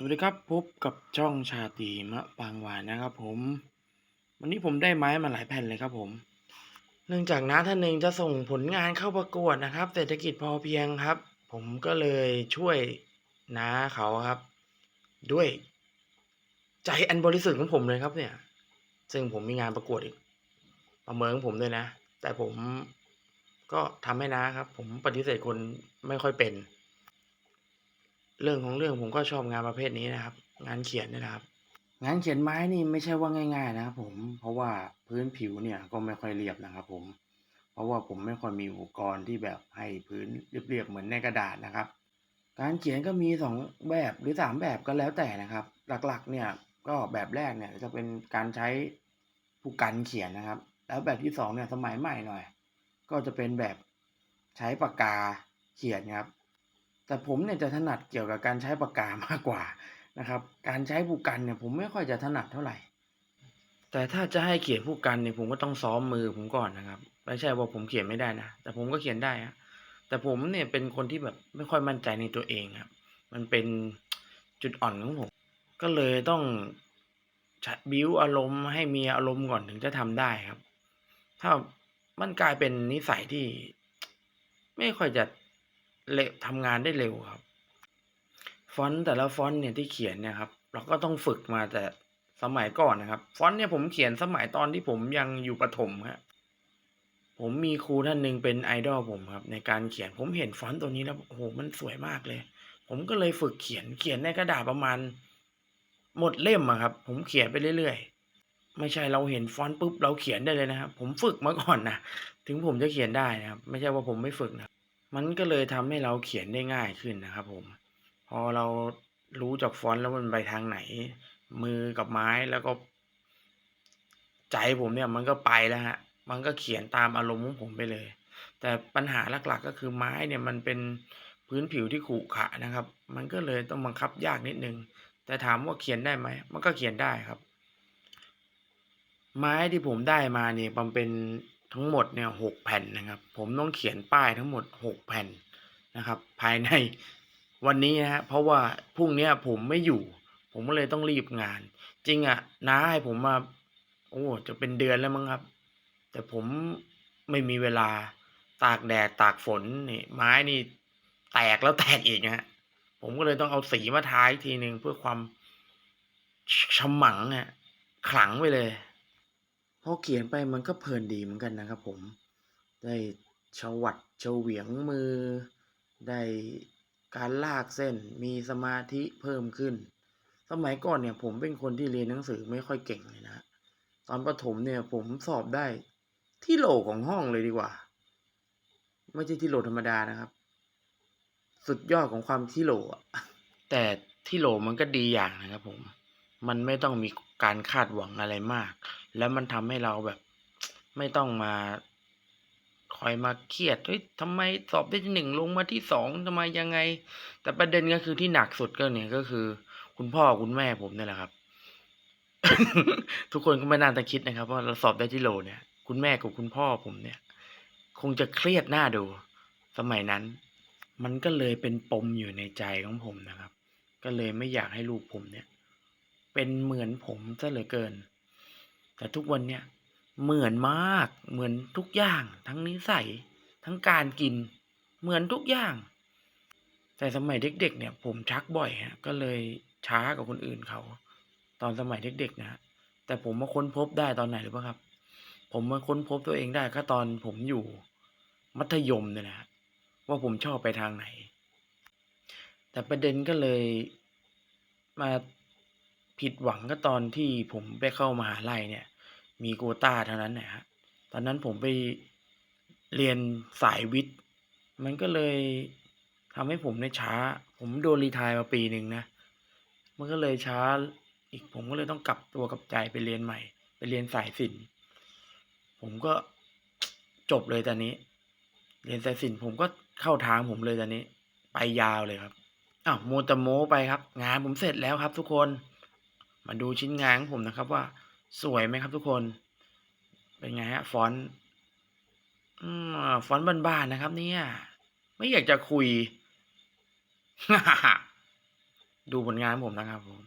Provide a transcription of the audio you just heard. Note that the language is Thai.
สวัสดีครับพบกับช่องชาตีมะปางหวานนะครับผม วันนี้ผมได้ไม้มาหลายแผ่นเลยครับผม เนื่องจากน้าท่านหนึ่งจะส่งผลงานเข้าประกวดนะครับ เศรษฐกิจพอเพียงครับ ผมก็เลยช่วยน้าเขาครับ ด้วย ใจอันบริสุทธิ์ของผมเลยครับเนี่ย ซึ่งผมมีงานประกวดอีกประเมินของผมด้วยนะ แต่ผมก็ทำให้น้าครับ ผมปฏิเสธคนไม่ค่อยเป็น เรื่องของเรื่องผมก็ชอบงานประเภทนี้นะครับ งานเขียนนี่นะครับ งานเขียนไม้นี่ไม่ใช่ว่าง่ายๆนะครับผมเพราะว่าพื้นผิวเนี่ยก็ไม่ค่อยเรียบนะครับผม เพราะว่าผมไม่ค่อยมีอุปกรณ์ที่แบบให้พื้นเรียบๆเหมือนในกระดาษนะครับ การเขียนก็มีสองแบบหรือสามแบบก็แล้วแต่นะครับ หลักๆเนี่ยก็แบบแรกเนี่ยจะเป็นการใช้ผู้กันเขียนนะครับ แล้วแบบที่สองเนี่ยสมัยใหม่หน่อย ก็จะเป็นแบบใช้ปากกาเขียนครับ แต่ผมเนี่ยจะถนัดเกี่ยวกับการใช้ปากกามากกว่านะครับ การใช้ผู้กันเนี่ยผมไม่ค่อยจะถนัดเท่าไหร่ แต่ถ้าจะให้เขียนผู้กันเนี่ยผมก็ต้องซ้อมมือผมก่อนนะครับ ไม่ใช่ว่าผมเขียนไม่ได้นะ แต่ผมก็เขียนได้ฮะแต่ผมเนี่ยเป็นคนที่แบบไม่ค่อยมั่นใจในตัวเองครับ มันเป็นจุดอ่อนของผม ก็เลยต้องบิ้วอารมณ์ให้มีอารมณ์ก่อนถึงจะทำได้ครับ ถ้ามันกลายเป็นนิสัยที่ ไม่ค่อยจะ เร็วทำงานได้เร็วครับ ฟอนต์แต่ละฟอนต์เนี่ยที่เขียนเนี่ยครับ เราก็ต้องฝึกมาแต่สมัยก่อนนะครับ ฟอนต์เนี่ยผมเขียนสมัยตอนที่ผมยังอยู่ประถมครับผมมีครูท่านหนึ่งเป็นไอดอลผมครับ ในการเขียนผมเห็นฟอนต์ตัวนี้แล้วโอ้โหมันสวยมากเลย ผมก็เลยฝึกเขียนเขียนในกระดาษประมาณ หมดเล่มอะครับ ผมเขียนไปเรื่อยๆ ไม่ใช่เราเห็นฟอนต์ปุ๊บเราเขียนได้เลยนะครับ ผมฝึกมาก่อนนะถึงผมจะเขียนได้นะครับ ไม่ใช่ว่าผมไม่ฝึกนะ มันก็เลยทำให้เราเขียนได้ง่ายขึ้นนะครับผม พอเรารู้จากฟอนต์แล้วมันไปทางไหน มือกับไม้แล้วก็ ใจผมเนี่ยมันก็ไปแล้วฮะ มันก็เขียนตามอารมณ์ของผมไปเลย แต่ปัญหาหลักๆก็คือไม้เนี่ยมันเป็นพื้นผิวที่ขรุขระนะครับ มันก็เลยต้องบังคับยากนิดนึง แต่ถามว่าเขียนได้ไหม มันก็เขียนได้ครับ ไม้ที่ผมได้มาเนี่ยมันเป็น ทั้งหมดเนี่ยหกแผ่นนะครับ ผมต้องเขียนป้ายทั้งหมดหกแผ่นนะครับ ภายในวันนี้นะฮะเพราะว่าพรุ่งนี้ผมไม่อยู่ ผมก็เลยต้องรีบงาน จริงอะ่ะน้าให้ผมมา โอ้จะเป็นเดือนแล้วมั้งครับ แต่ผมไม่มีเวลาตากแดดตากฝนนี่ไม้นี่แตกแล้วแตกอีกนะฮะผมก็เลยต้องเอาสีมาทาอีกทีหนึ่งเพื่อความฉมังอะขลังไปเลย พอเขียนไปมันก็เพลินดีเหมือนกันนะครับผม ได้ชวัดเฉวียงมือ ได้การลากเส้น มีสมาธิเพิ่มขึ้น สมัยก่อนเนี่ยผมเป็นคนที่เรียนหนังสือไม่ค่อยเก่งเลยนะ ตอนประถมเนี่ยผมสอบได้ที่โหลของห้องเลยดีกว่า ไม่ใช่ที่โหลธรรมดานะครับ สุดยอดของความที่โหลอะแต่ที่โหลมันก็ดีอย่างนะครับผม มันไม่ต้องมีการคาดหวังอะไรมาก แล้วมันทำให้เราแบบ ไม่ต้องมาคอยมาเครียดเฮ้ยทำไมสอบได้ที่หนึ่งลงมาที่สองทำไมยังไง แต่ประเด็นก็คือที่หนักสุดก็เนี่ยก็คือ คุณพ่อคุณแม่ผมเนี่ยแหละครับ ทุกคนก็ไม่น่าจะคิดนะครับ ว่าเราสอบได้ที่โหลเนี่ย คุณแม่กับคุณพ่อผมเนี่ย คงจะเครียดหน้าดู สมัยนั้น มันก็เลยเป็นปมอยู่ในใจของผมนะครับ ก็เลยไม่อยากให้ลูกผมเนี่ย เป็นเหมือนผมซะเหลือเกิน แต่ทุกวันเนี่ยเหมือนมากเหมือนทุกอย่าง ทั้งนิสัยทั้งการกินเหมือนทุกอย่าง แต่สมัยเด็กๆเนี่ย ผมชักบ่อยฮะก็เลยช้ากว่าคนอื่นเขา ตอนสมัยเด็กๆนะแต่ผมมาค้นพบได้ตอนไหนหรือเปล่าครับ ผมมาค้นพบตัวเองได้ก็ตอนผมอยู่มัธยมเนี่ยนะฮะว่าผมชอบไปทางไหน แต่ประเด็นก็เลยมา ผิดหวังก็ตอนที่ผมไปเข้ามหาลัยเนี่ย มีโควต้าเท่านั้นนะฮะตอนนั้นผมไปเรียนสายวิทย์ มันก็เลยทำให้ผมเนี่ยช้า ผมโดนรีไทร์มาปีหนึ่งนะ มันก็เลยช้าอีกผมก็เลยต้องกลับตัวกลับใจไปเรียนใหม่ ไปเรียนสายศิลป์ผมก็จบเลยตอนนี้ เรียนสายศิลป์ผมก็เข้าทางผมเลยตอนนี้ ไปยาวเลยครับอ้าวโมวแตโมไปครับ งานผมเสร็จแล้วครับทุกคน มาดูชิ้นงานของผมนะครับว่าสวยไหมครับทุกคน เป็นไงฮะฟอนต์ฟอนต์บ้านๆนะครับ เนี่ย ไม่อยากจะคุย ดูผลงานผมนะครับผม